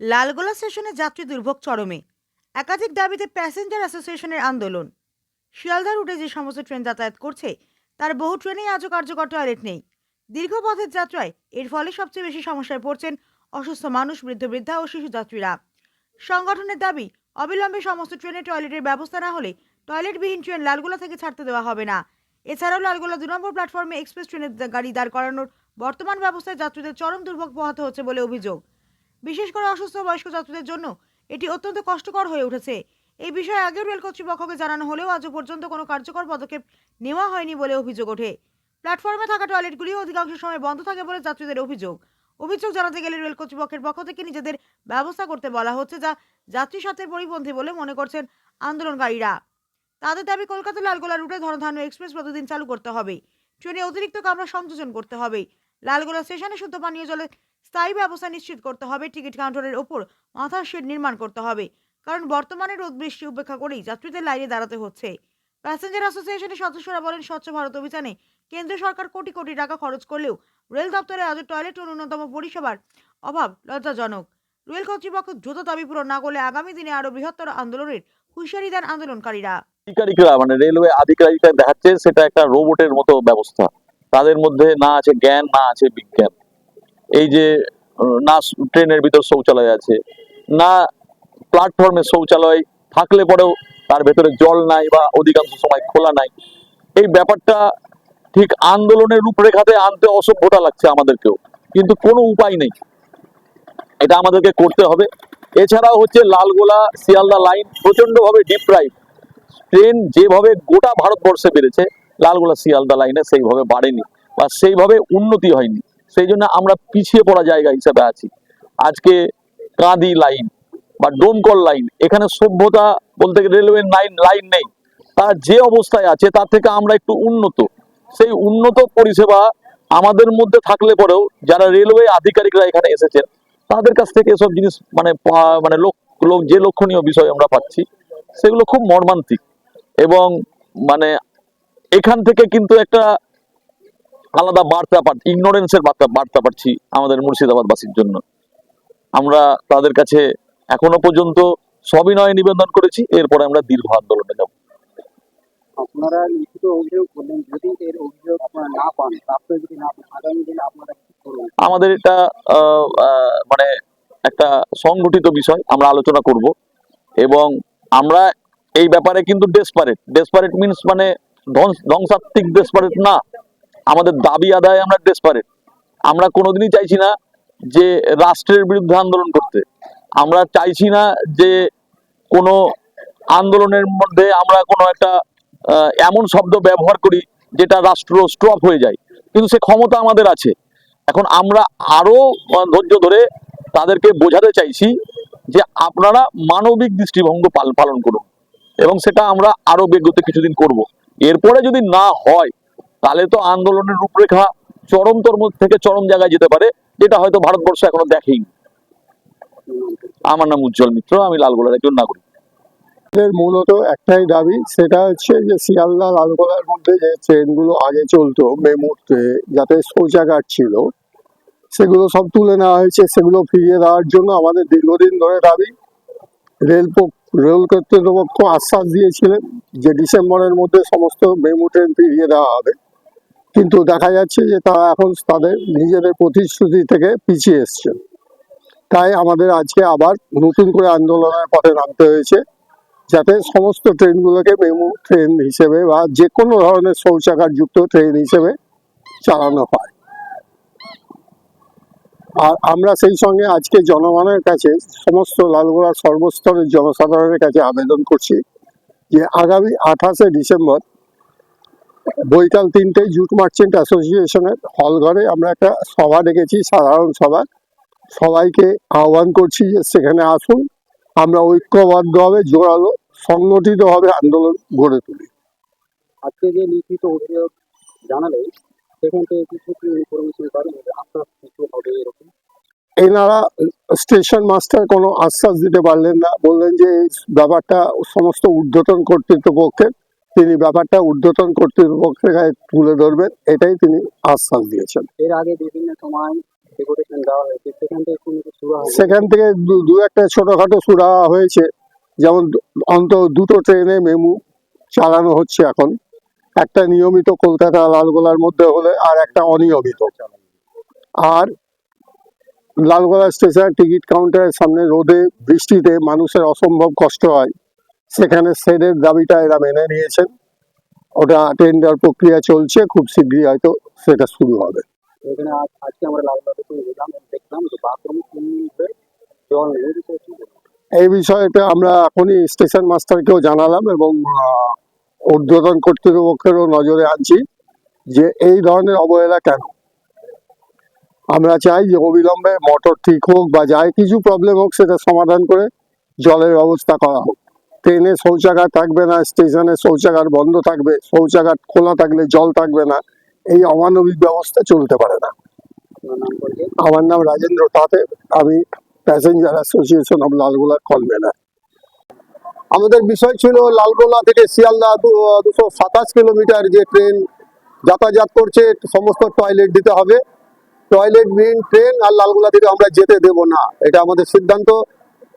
লালগোলা স্টেশনে যাত্রী দুর্ভোগ চরমে। একাধিক দাবিতে প্যাসেঞ্জার অ্যাসোসিয়েশনের আন্দোলন। শিয়ালদা রুটে যে সমস্ত ট্রেন যাতায়াত করছে, তার বহু ট্রেনেই আজও কার্যকর টয়লেট নেই। দীর্ঘ পথের যাত্রায় এর ফলে সবচেয়ে বেশি সমস্যায় পড়ছেন অসুস্থ মানুষ, বৃদ্ধ বৃদ্ধা ও শিশু যাত্রীরা। সংগঠনের দাবি, অবিলম্বে সমস্ত ট্রেনে টয়লেটের ব্যবস্থা না হলে টয়লেটবিহীন ট্রেন লালগোলা থেকে ছাড়তে দেওয়া হবে না। এছাড়াও লালগোলা দু নম্বর প্ল্যাটফর্মে এক্সপ্রেস ট্রেনের গাড়ি দাঁড় করানোর বর্তমান ব্যবস্থায় যাত্রীদের চরম দুর্ভোগ পোহাতে হচ্ছে বলে অভিযোগ। বিশেষ করে অসুস্থ বয়স্ক যাত্রীদের জন্য এটি অত্যন্ত কষ্টকর হয়ে উঠেছে। এই বিষয়ে আগেও রেল কর্তৃপক্ষকে জানানো হলেও আজও পর্যন্ত কোনো কার্যকর পদক্ষেপ নেওয়া হয়নি বলে অভিযোগ ওঠে। প্ল্যাটফর্মে থাকা টয়লেটগুলিও অধিকাংশ সময় বন্ধ থাকে বলে যাত্রীদের অভিযোগ। অভিযোগ জানাতে গেলে রেল কর্তৃপক্ষের পক্ষ থেকে নিজেদের ব্যবস্থা করতে বলা হচ্ছে যা যাত্রী সাথে পরিপন্থী বলে মনে করছেন আন্দোলনকারীরা। তাদের দাবি, কলকাতা লালগোলা রুটে ধনধান্য এক্সপ্রেস প্রতিদিন চালু করতে হবে। ট্রেনে অতিরিক্ত কামরা সংযোজন করতে হবে। লালগোলা স্টেশনে শুদ্ধ পানীয় জলের স্থায়ী ব্যবস্থা নিশ্চিত করতে হবে, টিকিট কাউন্টারের ওপর মাথার শেড নির্মাণ করতে হবে, কারণ বর্তমানে রোদ বৃষ্টি উপেক্ষা করেই যাত্রীদের লাইনে দাঁড়াতে হচ্ছে। প্যাসেঞ্জার অ্যাসোসিয়েশনের সদস্যরা বলেন, স্বচ্ছ ভারত অভিযানে কেন্দ্র সরকার কোটি কোটি টাকা খরচ করলেও রেল দপ্তরে আজও টয়লেট ও ন্যূনতম পরিষেবার অভাব লজ্জাজনক। রেল কর্তৃপক্ষ দ্রুত দাবি পূরণ না করলে আগামী দিনে আরও বৃহত্তর আন্দোলনের হুঁশিয়ারি দেন আন্দোলনকারীরা। আধিকারিকরা মানে রেলওয়ে আধিকারিকরা দেখাচ্ছে সেটা একটা রোবটের মতো ব্যবস্থা। তাদের মধ্যে না আছে জ্ঞান, না আছে বিজ্ঞান। এই যে না ট্রেনের ভিতর শৌচালয় আছে, না প্ল্যাটফর্মে শৌচালয় থাকলে পরেও তার ভেতরে জল নাই বা অধিকাংশ সময় খোলা নাই, এই ব্যাপারটা ঠিক আন্দোলনের রূপরেখাতে আনতে অসভ্যতা লাগছে আমাদেরকেও। কিন্তু কোনো উপায় নেই। এটা আমাদেরকে করতে হবে। এছাড়াও হচ্ছে লালগোলা, শিয়ালদা লাইন প্রচন্ডভাবে ডিপ্রাইভ ট্রেন যেভাবে গোটা ভারতবর্ষে বেড়েছে লালগোলা শিয়ালদা লাইনে সেইভাবে বাড়েনি বা সেইভাবে উন্নতি হয়নি। সেই জন্য আমরা পিছিয়ে পড়া জায়গা হিসেবে আছি। আজকে কাঁদি লাইন বা ডোমকল লাইন এখানে সভ্যতা বলতে গেলে রেলওয়ে লাইন লাইন নেই। তার যে অবস্থায় আছে, তার থেকে আমরা একটু উন্নত। সেই উন্নত পরিষেবা আমাদের মধ্যে থাকলে পরেও যারা রেলওয়ে আধিকারিকরা এখানে এসেছেন, তাদের কাছ থেকে এসব জিনিস মানে মানে লোক, যে লক্ষণীয় বিষয় আমরা পাচ্ছি, সেগুলো খুব মর্মান্তিক। এবং মানে এখান থেকে কিন্তু একটা আলাদা বার্তা পাচ্ছি ইগনোরেন্সের বার্তা বার্তা পাচ্ছি আমাদের মুর্শিদাবাদবাসীর জন্য। আমরা তাদের কাছে এখনও পর্যন্ত সবিনয় নিবেদন করেছি এরপরে আমরা দীর্ঘ আন্দোলনে যাব। আপনারা লিখিত অভিযোগ করলেন যদি এর অভিযোগ না পান যদি না পান আগামী দিনে আপনারা আমাদের এটা মানে একটা সংগঠিত বিষয় আমরা আলোচনা করব। এবং আমরা এই ব্যাপারে কিন্তু ডেসপারেট ডেসপারেট মিন্স মানে ধ্বংসাত্মিক ডেসপারেট না আমাদের দাবি আদায় আমরা ডেসপারেট আমরা কোনোদিনই চাইছি না যে রাষ্ট্রের বিরুদ্ধে আন্দোলন করতে। আমরা চাইছি না যে কোনো আন্দোলনের মধ্যে আমরা কোনো একটা এমন শব্দ ব্যবহার করি যেটা রাষ্ট্র স্টপ হয়ে যায়। কিন্তু সে ক্ষমতা আমাদের আছে। এখন আমরা আরও আহ, ধৈর্য ধরে তাদেরকে বোঝাতে চাইছি যে আপনারা মানবিক দৃষ্টিভঙ্গ পাল- পালন করুন। এবং সেটা আমরা আরও বিগত কিছুদিন করব। এরপরে যদি না হয়, তাহলে তো আন্দোলনের রূপরেখা চরমতর থেকে চরম জায়গায় যেতে পারে, যেটা হয়তো ভারতবর্ষ এখনও দেখেইনি আমার নাম উজ্জ্বল মিত্র, আমি লালগোলার একজন নাগরিক। মূলত একটাই দাবি, সেটা হচ্ছে যে শিয়ালদা লালগোলার মধ্যে যে ট্রেনগুলো আগে চলতো মেমুতে যাতে শৌচাগার ছিল, সেগুলো সব তুলে নেওয়া হয়েছে, সেগুলো ফিরিয়ে দেওয়ার জন্য আমাদের দীর্ঘদিন ধরে দাবি। রেল রেল কর্তৃপক্ষ আশ্বাস দিয়েছিলেন যে ডিসেম্বরের মধ্যে সমস্ত মেমু ট্রেন ফিরিয়ে দেওয়া হবে। কিন্তু দেখা যাচ্ছে যে তারা এখন তাদের নিজেদের প্রতিশ্রুতি থেকে পিছিয়ে এসছে। তাই আমাদের আজকে আবার নতুন করে আন্দোলনের পথে নামতে হয়েছে, যাতে সমস্ত ট্রেনগুলোকে মেমু ট্রেন হিসেবে বা যে কোনো ধরনের শৌচাগার যুক্ত ট্রেন হিসেবে চালানো হয়। আর আমরা সেই সঙ্গে আজকে জনগণের কাছে, সমস্ত লালগোলার সর্বস্তরের জনসাধারণের কাছে আবেদন করছি যে আগামী আঠাশে ডিসেম্বর বৈকাল তিনটেই জুট মার্চেন্ট অ্যাসোসিয়েশনের হল ঘরে আমরা একটা সভা ডেকেছি, সাধারণ সভা। সবাইকে আহ্বান করছি যে সেখানে আসুন, আমরা ঐক্যবদ্ধভাবে, জোরালো, সংগঠিতভাবে আন্দোলন গড়ে তুলি। আজকে যে লিখিত অভিযোগ জানালেন সেখান থেকে কিছু ইনফরমেশন পাবেন আশ্বাস কিছু হবে এরকম। এনারা স্টেশন মাস্টার কোনো আশ্বাস দিতে পারলেন না বললেন যে ব্যাপারটা সমস্ত ঊর্ধ্বতন কর্তৃপক্ষের তিনি ব্যাপারটা ঊর্ধ্বতন কর্তৃপক্ষের গায়ে তুলে ধরবেন এটাই তিনি আশ্বাস দিয়েছেন। এর আগে বিভিন্ন সময় সেখান থেকে কিছু দু একটা ছোটখাটো সুরা হয়েছে যেমন অন্তত দুটো ট্রেনে মেমু চালানো হচ্ছে এখন। একটা নিয়মিত কলকাতা লালগোলার মধ্যে হলে আর একটা অনিয়মিত। আর লালগোলা স্টেশন টিকিট কাউন্টারের সামনে রোদে বৃষ্টিতে মানুষের অসম্ভব কষ্ট হয়। সেখানে শেডের দাবিটা এরা মেনে নিয়েছেন। ওটা টেন্ডার প্রক্রিয়া চলছে খুব শীঘ্রই হয়তো সেটা শুরু হবে। এখানে আজকে আমরা লালবাগে গেলাম দেখলাম যে বাথরুম জল এই বিষয়টা আমরা এখনই স্টেশন মাস্টারকেও জানালাম এবং ঊর্ধ্বতন কর্তৃপক্ষেরও নজরে আনছি যে এই ধরনের অবহেলা কেন? আমরা চাই যে অবিলম্বে মোটর ঠিক হোক বা যাই কিছু প্রবলেম হোক সেটা সমাধান করে জলের ব্যবস্থা করা হোক। ট্রেনে শৌচাগার থাকবে না স্টেশনে শৌচাগার বন্ধ থাকবে শৌচাগার খোলা থাকলে জল থাকবে না এই অমানবিক ব্যবস্থা চলতে পারে না। আমার নাম রাজেন্দ্র তাতে আমি passenger association of Lalgola convener আমাদের বিষয় ছিল লালগোলা থেকে শিয়ালদা দুশো সাতাশ কিলোমিটার যে ট্রেন যাতায়াত করছে, সমস্ত টয়লেট দিতে হবে। টয়লেট বিহীন ট্রেন আর লালগোলা থেকে আমরা যেতে দেব না। এটা আমাদের সিদ্ধান্ত।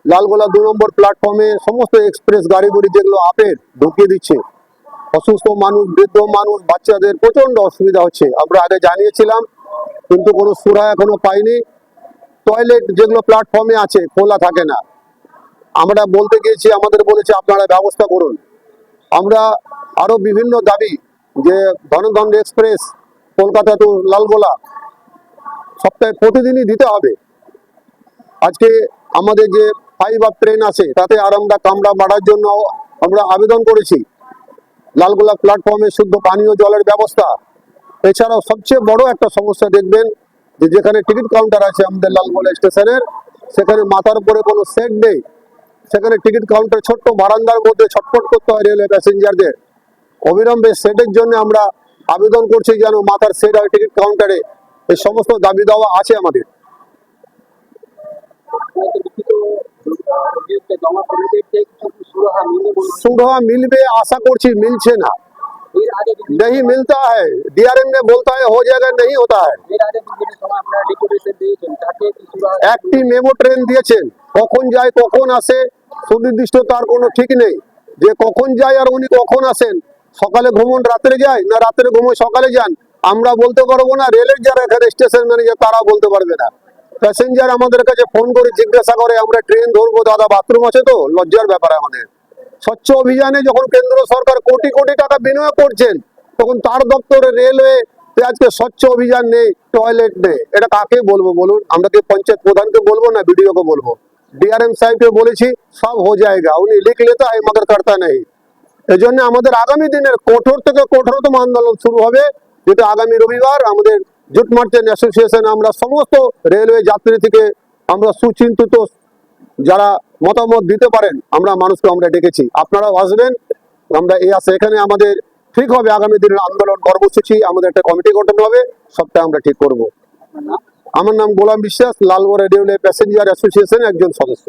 লালগোলা দু নম্বর প্ল্যাটফর্মে সমস্ত এক্সপ্রেস গাড়িগুলি যেগুলো আপের ঢুকিয়ে দিচ্ছে। অসুস্থ মানুষ, বৃদ্ধ মানুষ, বাচ্চাদের প্রচণ্ড অসুবিধা হচ্ছে। আমরা আগে জানিয়েছিলাম, কিন্তু কোনো সুরা এখনও পাইনি। টয়লেট যেগুলো প্ল্যাটফর্মে আছে, খোলা থাকে না। আমরা বলতে গিয়েছি, আমাদের বলেছে আপনারা ব্যবস্থা করুন। আমরা আরও বিভিন্ন দাবি যে ধনদণ্ড এক্সপ্রেস, কলকাতা টু লালগোলা, সপ্তাহে প্রতিদিনই দিতে হবে। আজকে আমাদের যে ফাইভ আপ ট্রেন আছে, তাতে আর আমরা কামড়া বাড়ার জন্য আমরা আবেদন করেছি। লালগোলা প্ল্যাটফর্মে শুদ্ধ পানীয় জলের ব্যবস্থা। এছাড়াও সবচেয়ে বড় একটা সমস্যা দেখবেন, যে যেখানে টিকিট কাউন্টার আছে আমাদের লালগোলা স্টেশনের, সেখানে মাথার উপরে কোনো সেট নেই। সেখানে টিকিট কাউন্টার, ছোট্ট বারান্দার মধ্যে ছটফট করতে হয় রেলওয়ে প্যাসেঞ্জারদের। অবিলম্বে সেটের জন্য আমরা আবেদন করছি যেন মাথার সেট হয় টিকিট কাউন্টারে এই সমস্ত দাবি দেওয়া আছে আমাদের। মিলবে আশা করছি, মিলছে না। नहीं मिलता है डीआरएम ने बोलता है हो একটি মেমো ট্রেন দিয়েছেন, কখন যায়, কখন আসে সুনির্দিষ্ট তার কোনো ঠিক নেই যে কখন যায় আর উনি কখন আসেন। সকালে ঘুমন, রাত্রে যায়? না, রাত্রে ঘুমোয় সকালে যান? আমরা বলতে পারব না, রেলের যারা এখানে স্টেশন ম্যানেজার, তারা বলতে পারবে না। প্যাসেঞ্জার আমাদের কাছে ফোন করে জিজ্ঞাসা করে, আমরা ট্রেন ধরবো দাদা, বাথরুম আছে তো? লজ্জার ব্যাপার আমাদের। স্বচ্ছ অভিযানে যখন কেন্দ্র সরকার কোটি কোটি টাকা বিনিয়োগ করছেন, তখন তার দপ্তরে রেলওয়ে আজকে স্বচ্ছ অভিযান নেই, টয়লেট নেই। এটা কাকে বলব বলুন? আমরা কি পঞ্চায়েত প্রধানকে বলব না বিডিওকে বলব? ডিআরএম সাহেবকে বলেছি, সব হো যায়গা। উনি লিখলে লেতা হয়, মগর করতা নেই। এই জন্য আমাদের আগামী দিনের কঠোর থেকে কঠোরতম আন্দোলন শুরু হবে। যেটা আগামী রবিবার আমাদের জুট মার্চেন্ট অ্যাসোসিয়েশন আমরা সমস্ত রেলওয়ে যাত্রী থেকে আমরা সুচিন্তিত যারা মতামত দিতে পারেন, আমরা মানুষকে আমরা ডেকেছি। আপনারাও আসবেন, আমরা এই আসে এখানে আমাদের ঠিক হবে আগামী দিনের আন্দোলন কর্মসূচি, আমাদের একটা কমিটি গঠন হবে, সবটা আমরা ঠিক করব। আমার নাম গোলাম বিশ্বাস লালগড় রেডিওলে প্যাসেঞ্জার অ্যাসোসিয়েশন একজন সদস্য।